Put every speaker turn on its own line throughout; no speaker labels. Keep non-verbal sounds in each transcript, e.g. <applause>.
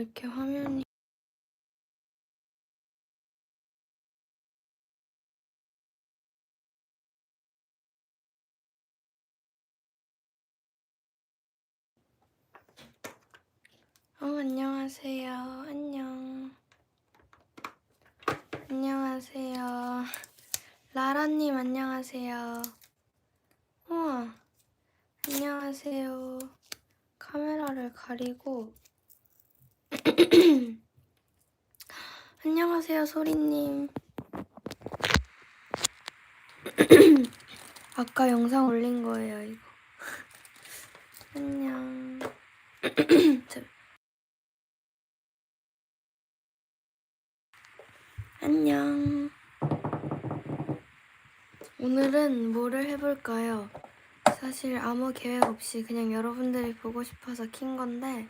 이렇게 화면이 어, 안녕하세요. 안녕. 안녕하세요. 라라님, 안녕하세요. 우와. 안녕하세요. 카메라를 가리고 <clears throat> 안녕하세요, 소리님. <clears throat> 아까 영상 올린 거예요, 이거. <clears throat> 안녕. 안녕. 오늘은 뭐를 해볼까요? 사실 아무 계획 없이 그냥 여러분들이 보고 싶어서 킨 건데,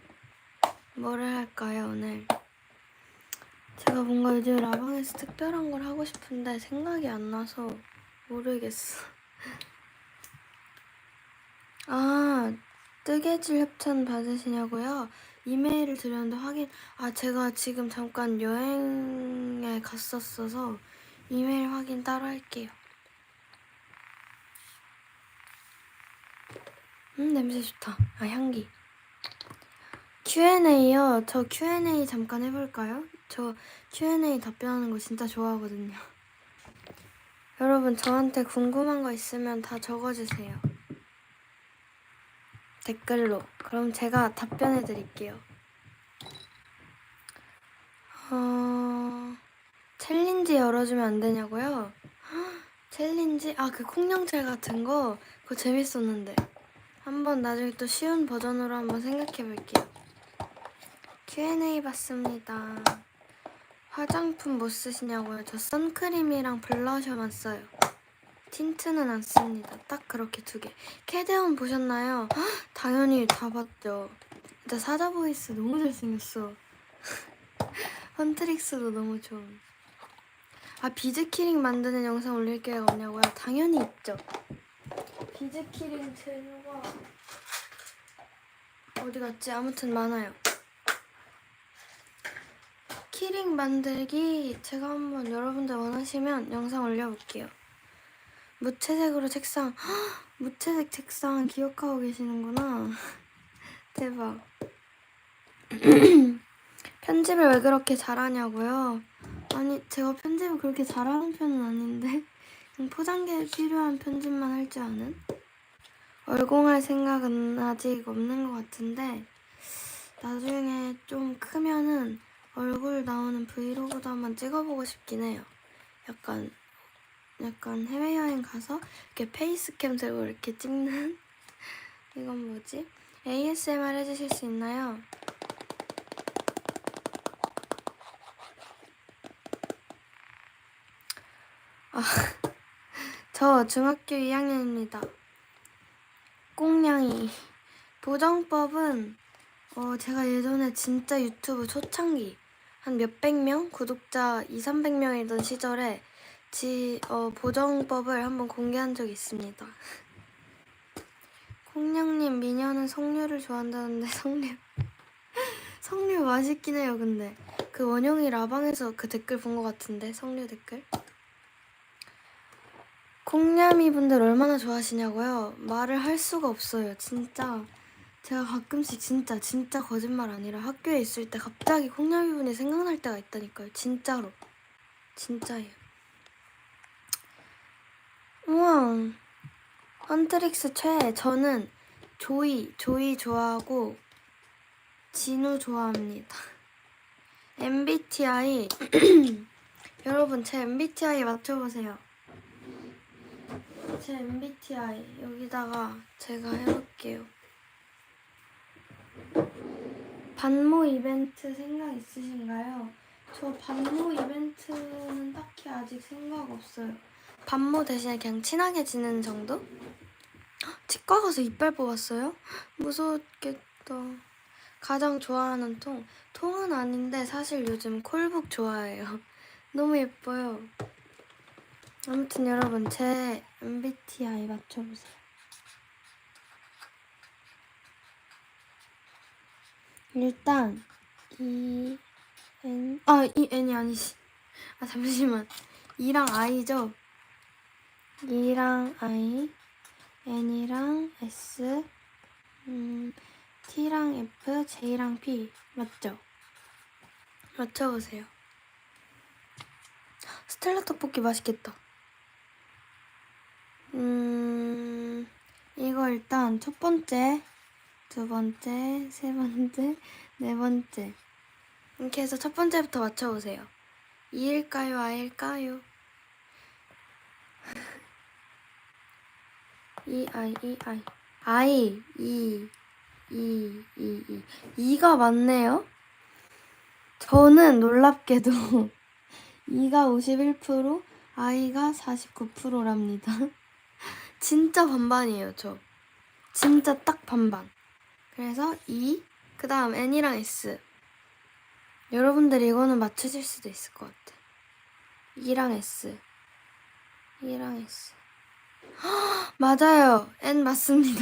뭐를 할까요, 오늘? 제가 뭔가 요즘 라방에서 특별한 걸 하고 싶은데 생각이 안 나서 모르겠어. <laughs> 아, 뜨개질 협찬 받으시냐고요? 이메일을 드렸는데 확인. 아, 제가 지금 잠깐 여행에 갔었어서 이메일 확인 따로 할게요. 음, 냄새 좋다. 아, 향기. Q&A요. 저 Q&A 잠깐 해볼까요? 저 Q&A 답변하는 거 진짜 좋아하거든요. 여러분, 저한테 궁금한 거 있으면 다 적어주세요. 댓글로. 그럼 제가 답변해 드릴게요. 어... 챌린지 열어주면 안 되냐고요? 챌린지? 아, 그 콩영철 같은 거? 그거 재밌었는데. 한번 나중에 또 쉬운 버전으로 한번 생각해 볼게요. Q&A 봤습니다. 화장품 뭐 쓰시냐고요? 저 선크림이랑 블러셔만 써요. 틴트는 안 씁니다. 딱 그렇게 두 개. 캐대원 보셨나요? 헉, 당연히 다 봤죠. 진짜 사자보이스 너무 잘생겼어. <laughs> 헌트릭스도 너무 좋음. 아, 비즈키링 만드는 영상 올릴 계획 없냐고요? 당연히 있죠. 비즈키링 재료가 어디 갔지? 아무튼 많아요. 키링 만들기 제가 한번 여러분들 원하시면 영상 올려볼게요. 무채색으로 책상 무채색 책상 기억하고 계시는구나. <laughs> 대박. <clears throat> 편집을 왜 그렇게 잘하냐고요? 아니 제가 편집을 그렇게 잘하는 편은 아닌데 <laughs> 포장기에 필요한 편집만 할 줄 아는? 얼공할 생각은 아직 없는 것 같은데 나중에 좀 크면은 얼굴 나오는 브이로그도 한번 찍어보고 싶긴 해요. 약간 약간 해외여행 가서 이렇게 페이스캠 들고 이렇게 찍는 <laughs> 이건 뭐지? ASMR 해주실 수 있나요? 아, <laughs> 저 중학교 2학년입니다. 꽁냥이. 보정법은 어, 제가 예전에 진짜 유튜브 초창기 한 몇백 명? 구독자 2, 300명이던 시절에 지, 어, 보정법을 한번 공개한 적이 있습니다. <laughs> 콩냥님, 미녀는 석류를 좋아한다는데 <laughs> 석류. 석류 맛있긴 해요, 근데. 그 원영이 라방에서 그 댓글 본 것 같은데, 석류 댓글. 콩냥이 분들 얼마나 좋아하시냐고요? 말을 할 수가 없어요, 진짜. 제가 가끔씩 진짜 진짜 거짓말 아니라 학교에 있을 때 갑자기 콩나비분이 생각날 때가 있다니까요. 진짜로. 진짜예요. 우와. 헌트릭스 최애. 저는 조이, 조이 좋아하고 진우 좋아합니다. MBTI <laughs> <clears throat> 여러분 제 MBTI 맞춰보세요. 제 MBTI 여기다가 제가 해볼게요. 반모 이벤트 생각 있으신가요? 저 반모 이벤트는 딱히 아직 생각 없어요. 반모 대신에 그냥 친하게 지내는 정도? 치과 가서 이빨 뽑았어요? 무섭겠다 가장 좋아하는 통. 통은 아닌데 사실 요즘 콜북 좋아해요. <laughs> 너무 예뻐요. 아무튼 여러분 제 MBTI 맞춰보세요. 일단 이 N 아 E N이 아니지. 아 잠시만. E랑 I죠. E랑 I, N이랑 S, 음, T랑 F, J랑 P 맞죠? 맞춰보세요. 스텔라 떡볶이 맛있겠다. 음, 이거 일단 첫 번째 두 번째, 세 번째, 네 번째. 이렇게 해서 첫 번째부터 맞춰보세요. 이일까요, 아일까요? <laughs> 이, 아이, 이, 아이. 아이, 이, 이, 이, 이. 이가 맞네요? 저는 놀랍게도 <laughs> 이가 51%, 아이가 49%랍니다. <laughs> 진짜 반반이에요, 저. 진짜 딱 반반. 그래서 E, 그 다음 N이랑 S. 여러분들 이거는 맞추실 수도 있을 것 같아. E랑 S. E랑 S. 허, <gasps> 맞아요. N 맞습니다.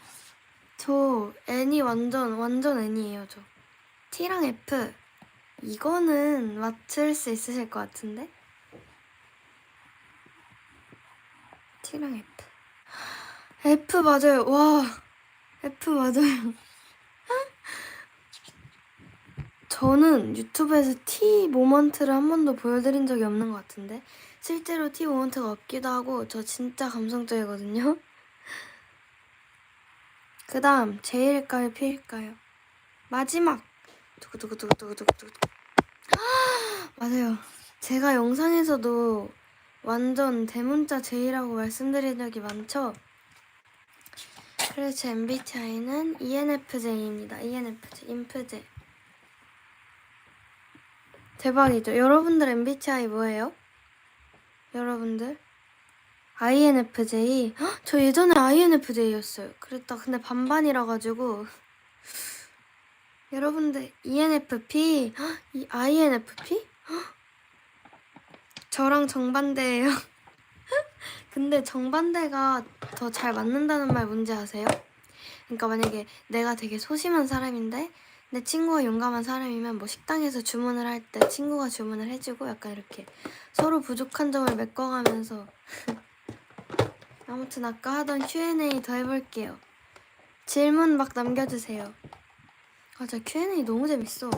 <laughs> 저 N이 완전, 완전 N이에요, 저. T랑 F. 이거는 맞출 수 있으실 것 같은데? T랑 F. <gasps> F 맞아요. 와. F 맞아요. 저는 유튜브에서 T 모먼트를 한 번도 보여드린 적이 없는 것 같은데 실제로 T 모먼트가 없기도 하고 저 진짜 감성적이거든요. 그 다음 제일까요 P일까요? 마지막! 두구두구두구두구두구 아, 맞아요. 제가 영상에서도 완전 대문자 제이라고 말씀드린 적이 많죠? 그래서 제 MBTI는 ENFJ입니다. ENFJ, 인프제. 대박이죠. 여러분들 MBTI 뭐예요? 여러분들? INFJ. 헉, 저 예전에 INFJ였어요. 그랬다. 근데 반반이라 가지고. 여러분들 ENFP, 헉, INFP? 헉, 저랑 정반대예요. <laughs> 근데 정반대가 더 잘 맞는다는 말 뭔지 아세요? 그러니까 만약에 내가 되게 소심한 사람인데 내 친구가 용감한 사람이면 뭐 식당에서 주문을 할 때 친구가 주문을 해주고 약간 이렇게 서로 부족한 점을 메꿔가면서 <laughs> 아무튼 아까 하던 Q&A 더 해볼게요. 질문 막 남겨주세요. 아, 저 Q&A 너무 재밌어.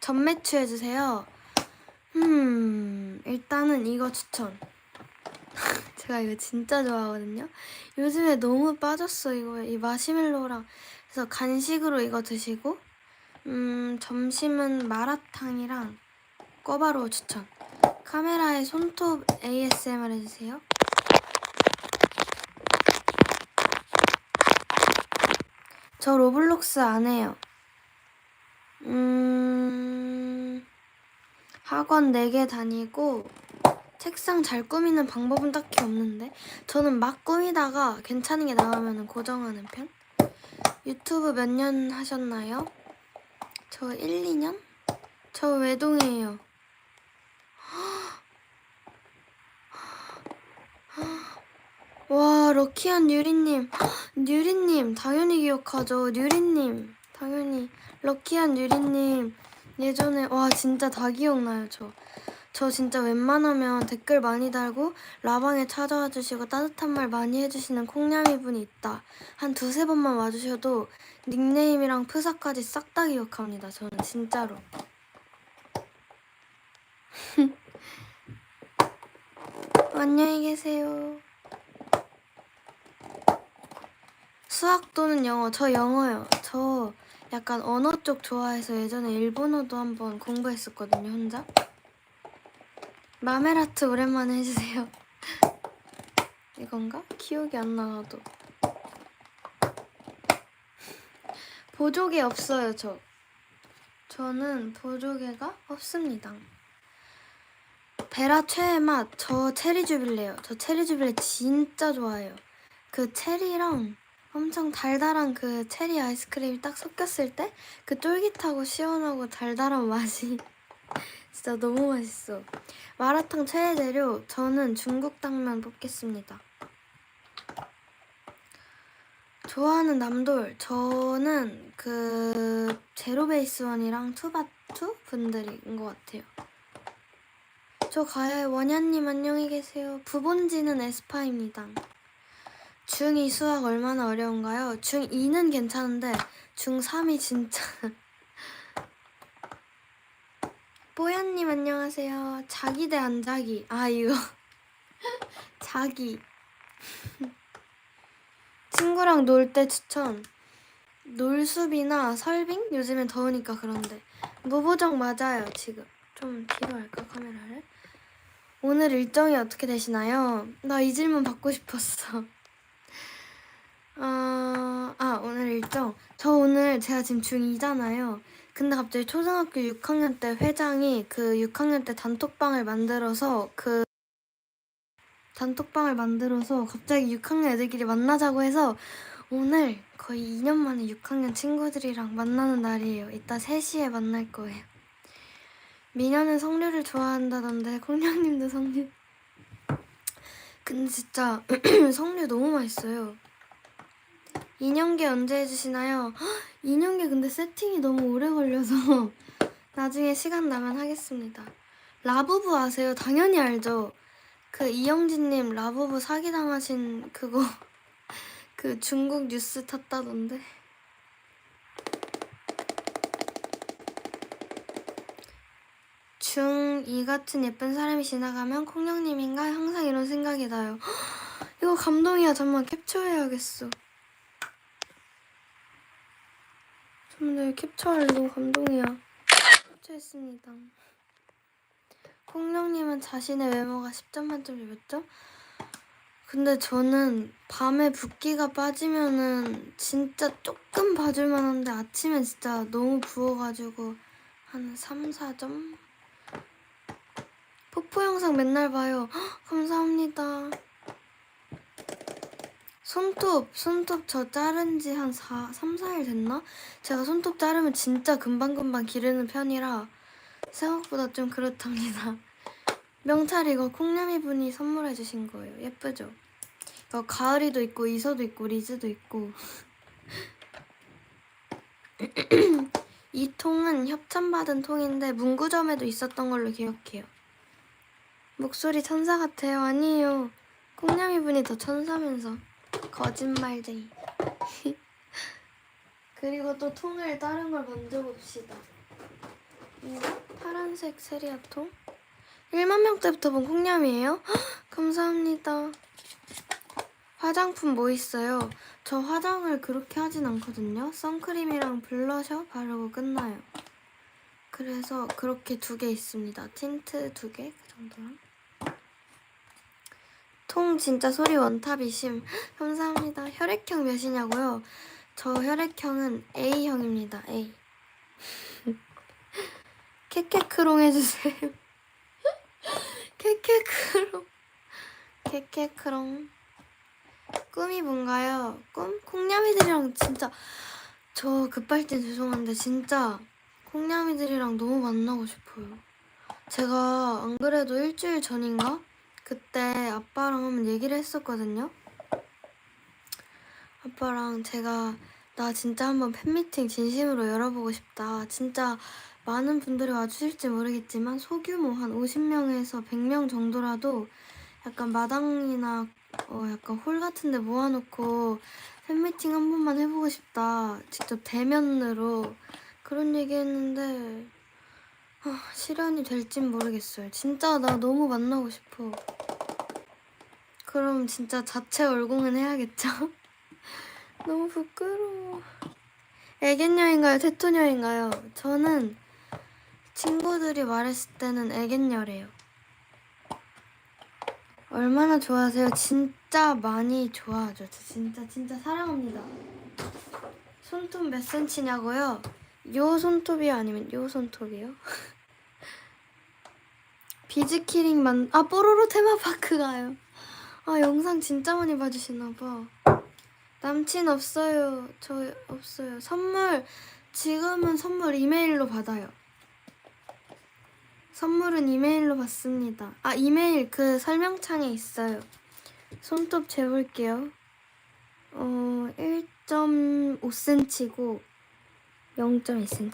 전매추 해주세요. 음, 일단은 이거 추천. <laughs> 제가 이거 진짜 좋아하거든요. 요즘에 너무 빠졌어 이거이 마시멜로랑 그래서 간식으로 이거 드시고 음 점심은 마라탕이랑 꼬바로우 추천. 카메라에 손톱 ASMR 해주세요. 저 로블록스 안 해요. 음, 학원 4개 다니고, 책상 잘 꾸미는 방법은 딱히 없는데 저는 막 꾸미다가 괜찮은 게 나오면 고정하는 편? 유튜브 몇 년 하셨나요? 저 1, 2년? 저 외동이에요 <gasps> 와 럭키한 뉴리님 뉴리님 당연히 기억하죠 뉴리님 당연히 럭키한 뉴리님 예전에 와 진짜 다 기억나요 저저 진짜 웬만하면 댓글 많이 달고 라방에 찾아와 주시고 따뜻한 말 많이 해주시는 콩냥이 분이 있다. 한 두세 번만 와주셔도 닉네임이랑 프사까지 싹 다 기억합니다. 저는 진짜로. <laughs> 안녕히 계세요. 수학 또는 영어. 저 영어요. 저 약간 언어 쪽 좋아해서 예전에 일본어도 한번 공부했었거든요, 혼자. 마메라트 오랜만에 해주세요. <laughs> 이건가? 기억이 안 나도. 보조개 없어요, 저. 저는 보조개가 없습니다. 베라 최애 맛, 저 체리 주빌레요. 저 체리 주빌레 진짜 좋아해요. 그 체리랑 엄청 달달한 그 체리 아이스크림이 딱 섞였을 때 그 쫄깃하고 시원하고 달달한 맛이 <laughs> 진짜 너무 맛있어. 마라탕 최애 재료 저는 중국 당면 뽑겠습니다. 좋아하는 남돌 저는 그 제로베이스원이랑 투바투 분들인 것 같아요. 저 가해 원현님 안녕히 계세요. 부본지는 에스파입니다. 중2 수학 얼마나 어려운가요? 중2는 괜찮은데 중3이 진짜 <laughs> 뽀얀님 안녕하세요. 자기 대안 자기. 아 이거 <laughs> 자기. <laughs> 친구랑 놀 때 추천. 놀숲이나 설빙? 요즘엔 더우니까 그런데. 무보정 맞아요 지금. 좀 뒤로 할까 카메라를. 오늘 일정이 어떻게 되시나요? 나 이 질문 받고 싶었어. <laughs> 어, 아 오늘 일정. 저 오늘 제가 지금 중2잖아요. 근데 갑자기 초등학교 6학년 때 회장이 그 6학년 때 단톡방을 만들어서 그 단톡방을 만들어서 갑자기 6학년 애들끼리 만나자고 해서 오늘 거의 2년 만에 6학년 친구들이랑 만나는 날이에요. 이따 3시에 만날 거예요. 미녀는 성류를 좋아한다던데 콩냥님도 성류 근데 진짜 <clears throat> 성류 너무 맛있어요. 인형계 언제 해주시나요? 헉, 인형계 근데 세팅이 너무 오래 걸려서 <laughs> 나중에 시간 나면 하겠습니다. 라부부 아세요? 당연히 알죠. 그 이영진님 라부부 사기당하신 그거 <laughs> 그 중국 뉴스 탔다던데. 중2 같은 예쁜 사람이 지나가면 콩령님인가 항상 이런 생각이 나요. 이거 감동이야. 잠만 캡처해야겠어. 오늘 캡처할 너무 감동이야. 캡처했습니다. 콩령님은 자신의 외모가 10점 만점에 몇 점? 근데 저는 밤에 붓기가 빠지면은 진짜 조금 봐줄만 한데 아침에 진짜 너무 부어가지고 한 3, 4점? 폭포 영상 맨날 봐요. 헉, 감사합니다. 손톱, 손톱 저 자른 지한 3, 4일 됐나? 제가 손톱 자르면 진짜 금방금방 기르는 편이라 생각보다 좀 그렇답니다. <laughs> 명찰 이거 콩냥이 분이 선물해 주신 거예요. 예쁘죠? 이거 가을이도 있고 이서도 있고 리즈도 있고 <laughs> 이 통은 협찬받은 통인데 문구점에도 있었던 걸로 기억해요. 목소리 천사 같아요. 아니에요. 콩냥이 분이 더 천사면서. 거짓말쟁이. <laughs> 그리고 또 통을 다른 걸 만져봅시다. 이거 파란색 세리아 통? 1만 명대부터본 콩냠이에요? 감사합니다. 화장품 뭐 있어요? 저 화장을 그렇게 하진 않거든요. 선크림이랑 블러셔 바르고 끝나요. 그래서 그렇게 두 개 있습니다. 틴트 두 개, 그 정도랑. 통 진짜 소리 원탑이 심. 감사합니다. 혈액형 몇이냐고요? 저 혈액형은 A형입니다. A. <laughs> 케케크롱 해주세요. <laughs> 케케크롱. 케케크롱. 꿈이 뭔가요? 꿈? 콩냥이들이랑 진짜 저 급발진 죄송한데 진짜 콩냥이들이랑 너무 만나고 싶어요. 제가 안 그래도 일주일 전인가? 그때 아빠랑 한번 얘기를 했었거든요. 아빠랑 제가 나 진짜 한번 팬미팅 진심으로 열어보고 싶다. 진짜 많은 분들이 와주실지 모르겠지만 소규모 한 50명에서 100명 정도라도 약간 마당이나 어 약간 홀 같은 데 모아놓고 팬미팅 한 번만 해보고 싶다. 직접 대면으로 그런 얘기 했는데 아, 실현이 될진 모르겠어요. 진짜 나 너무 만나고 싶어. 그럼 진짜 자체 얼공은 해야겠죠? <laughs> 너무 부끄러워. 애견녀인가요? 테토녀인가요 저는 친구들이 말했을 때는 애견녀래요. 얼마나 좋아하세요? 진짜 많이 좋아하죠. 진짜 진짜 사랑합니다. 손톱 몇 센치냐고요? 요 손톱이요? 아니면 요 손톱이요? <laughs> 비즈키링 만, 아, 뽀로로 테마파크 가요. 아, 영상 진짜 많이 봐주시나봐. 남친 없어요. 저 없어요. 선물, 지금은 선물 이메일로 받아요. 선물은 이메일로 받습니다. 아, 이메일 그 설명창에 있어요. 손톱 재볼게요. 어, 1.5cm고, 0.2cm.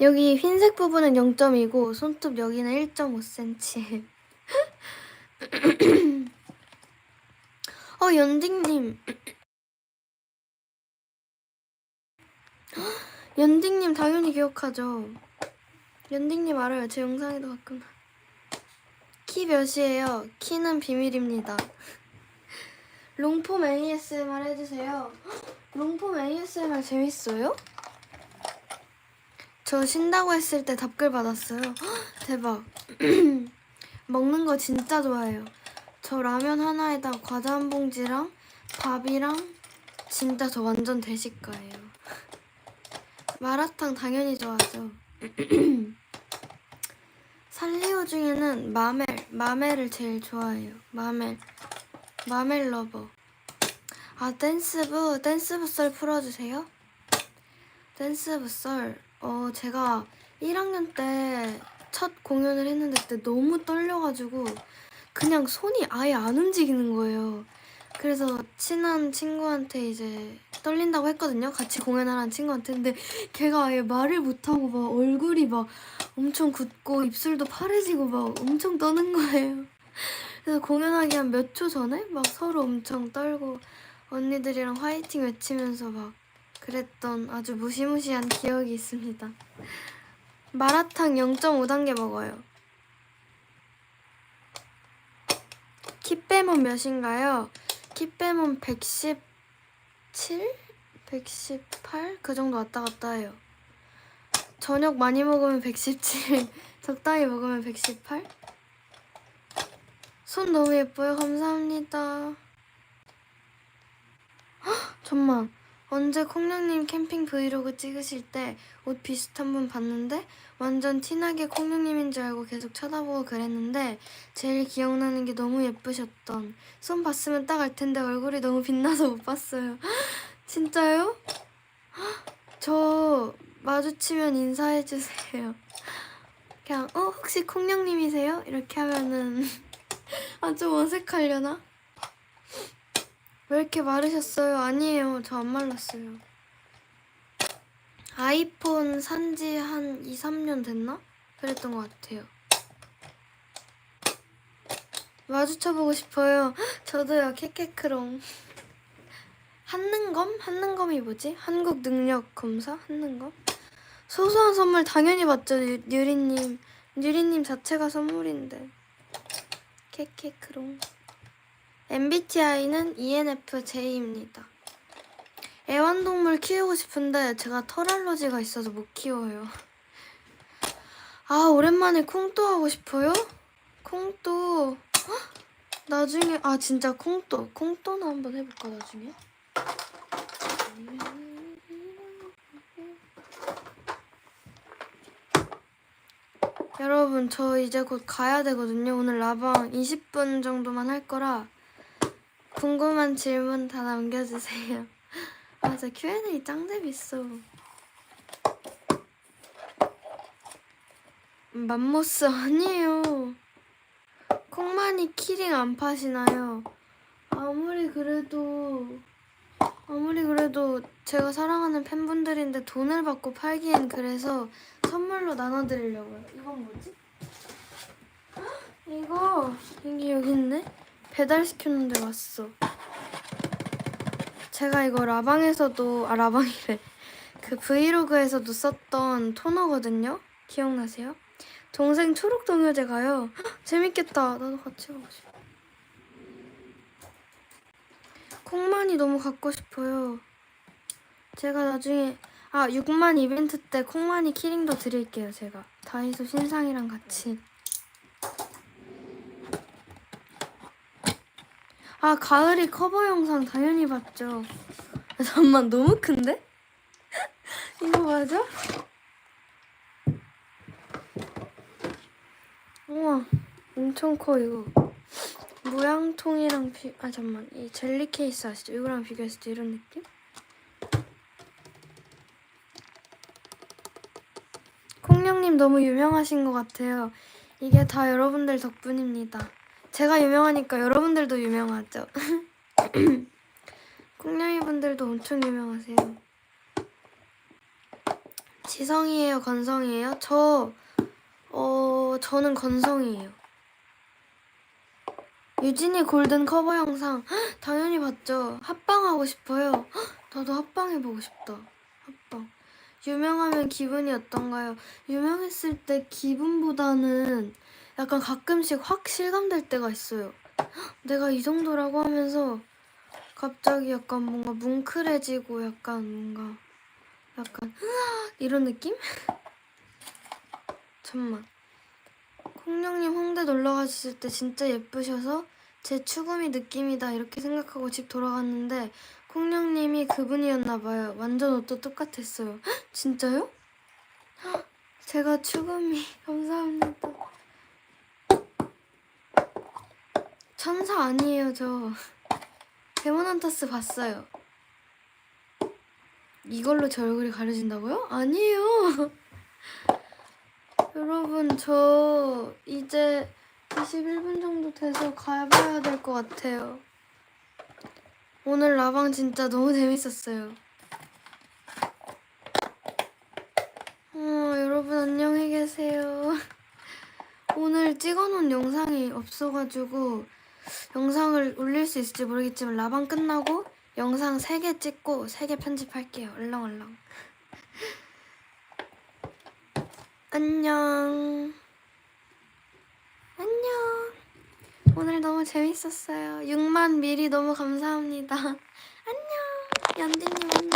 여기 흰색 부분은 0.2고 손톱 여기는 1.5cm. <laughs> 어 연딩님. <gasps> 연딩님 당연히 기억하죠. 연딩님 알아요. 제 영상에도 가끔. 키 몇이에요? 키는 비밀입니다. <laughs> 롱폼 ASMR 해주세요. <gasps> 롱폼 ASMR 재밌어요? 저 쉰다고 했을 때 답글 받았어요. 헉, 대박. <clears throat> 먹는 거 진짜 좋아해요. 저 라면 하나에다 과자 한 봉지랑 밥이랑 진짜 저 완전 대식가예요. <laughs> 마라탕 당연히 좋아하죠. <clears throat> 살리오 중에는 마멜, 마멜을 제일 좋아해요. 마멜, 마멜 러버. 아, 댄스부, 댄스부 썰 풀어주세요. 댄스부 썰. 어, 제가 1학년 때 첫 공연을 했는데 그때 너무 떨려가지고 그냥 손이 아예 안 움직이는 거예요. 그래서 친한 친구한테 이제 떨린다고 했거든요. 같이 공연하라는 친구한테. 근데 걔가 아예 말을 못하고 막 얼굴이 막 엄청 굳고 입술도 파래지고 막 엄청 떠는 거예요. 그래서 공연하기 한 몇 초 전에 막 서로 엄청 떨고 언니들이랑 화이팅 외치면서 막 그랬던 아주 무시무시한 기억이 있습니다. 마라탕 0.5단계 먹어요. 키 빼면 몇인가요? 키 빼면 117? 118? 그 정도 왔다 갔다 해요. 저녁 많이 먹으면 117, <laughs> 적당히 먹으면 118? 손 너무 예뻐요. 감사합니다. 헉, 잠만. 언제 콩냥님 캠핑 브이로그 찍으실 때 옷 비슷한 분 봤는데 완전 티나게 콩냥님인 줄 알고 계속 쳐다보고 그랬는데 제일 기억나는 게 너무 예쁘셨던 손 봤으면 딱 알 텐데 얼굴이 너무 빛나서 못 봤어요. <laughs> 진짜요? <gasps> 저 마주치면 인사해 주세요. 그냥 어 혹시 콩냥님이세요? 이렇게 하면은 <laughs> 아좀 어색하려나? 왜 이렇게 마르셨어요? 아니에요. 저 안 말랐어요. 아이폰 산지 한 2, 3년 됐나? 그랬던 것 같아요. 마주쳐보고 싶어요. <gasps> 저도요, 케케크롱. <laughs> 한능검? 한능검이 뭐지? 한국 능력 검사? 한능검? 소소한 선물 당연히 받죠, 유리님유리님 자체가 선물인데. 케케크롱. MBTI는 ENFJ입니다. 애완동물 키우고 싶은데 제가 털알러지가 있어서 못 키워요. 아, 오랜만에 콩또 하고 싶어요? 콩또. 나중에, 아, 진짜 콩또. 콩또나 한번 해볼까, 나중에? 여러분, 저 이제 곧 가야 되거든요. 오늘 라방 20분 정도만 할 거라 궁금한 질문 다 남겨주세요. 맞아, <laughs> Q&A 짱 재밌어. 맘모스 아니에요. 콩마니 키링 안 파시나요? 아무리 그래도 아무리 그래도 제가 사랑하는 팬분들인데 돈을 받고 팔기엔 그래서 선물로 나눠드리려고요. 이건 뭐지? <gasps> 이거 여기 여기 있네. 배달시켰는데 왔어. 제가 이거 라방에서도, 아, 라방이래. 그 브이로그에서도 썼던 토너거든요? 기억나세요? 동생 초록 동요제 가요. 재밌겠다. 나도 같이 가고 싶어. 콩만이 너무 갖고 싶어요. 제가 나중에 아 6만 이벤트 때 콩만이 키링도 드릴게요. 제가 다이소 신상이랑 같이. 아 가을이 커버 영상 당연히 봤죠. 잠만 너무 큰데? <laughs> 이거 맞아? 우와 엄청 커 이거. 모양통이랑 비... 아 잠만 이 젤리 케이스 아시죠? 이거랑 비교했을 때 이런 느낌? 콩령님 너무 유명하신 것 같아요. 이게 다 여러분들 덕분입니다. 제가 유명하니까 여러분들도 유명하죠. <laughs> 콩냥이 분들도 엄청 유명하세요. 지성이에요, 건성이에요? 저, 어, 저는 건성이에요. 유진이 골든 커버 영상 <gasps> 당연히 봤죠. 합방하고 싶어요. 헉, <gasps> 나도 합방해보고 싶다. 합방. 유명하면 기분이 어떤가요? 유명했을 때 기분보다는 약간 가끔씩 확 실감될 때가 있어요. 내가 이 정도라고 하면서 갑자기 약간 뭔가 뭉클해지고 약간 뭔가 약간 이런 느낌? 잠만 콩령님 홍대 놀러 가셨을 때 진짜 예쁘셔서 제추구이 느낌이다 이렇게 생각하고 집 돌아갔는데 콩령님이 그분이었나봐요 완전 옷도 똑같았어요 <gasps> 진짜요? <gasps> 제가 추구이 <laughs> 감사합니다 천사 아니에요, 저. 데모넌타스 봤어요. 이걸로 제 얼굴이 가려진다고요? 아니에요. <laughs> 여러분, 저 이제 21분 정도 돼서 가봐야 될 것 같아요. 오늘 라방 진짜 너무 재밌었어요. 어, 여러분 안녕히 계세요. <laughs> 오늘 찍어놓은 영상이 없어가지고 영상을 올릴 수 있을지 모르겠지만 라방 끝나고 영상 3개 찍고 3개 편집할게요. 얼렁얼렁. 안녕. 안녕. 오늘 너무 재밌었어요. 6만 미리 너무 감사합니다. <laughs> 안녕. 연디님 안녕.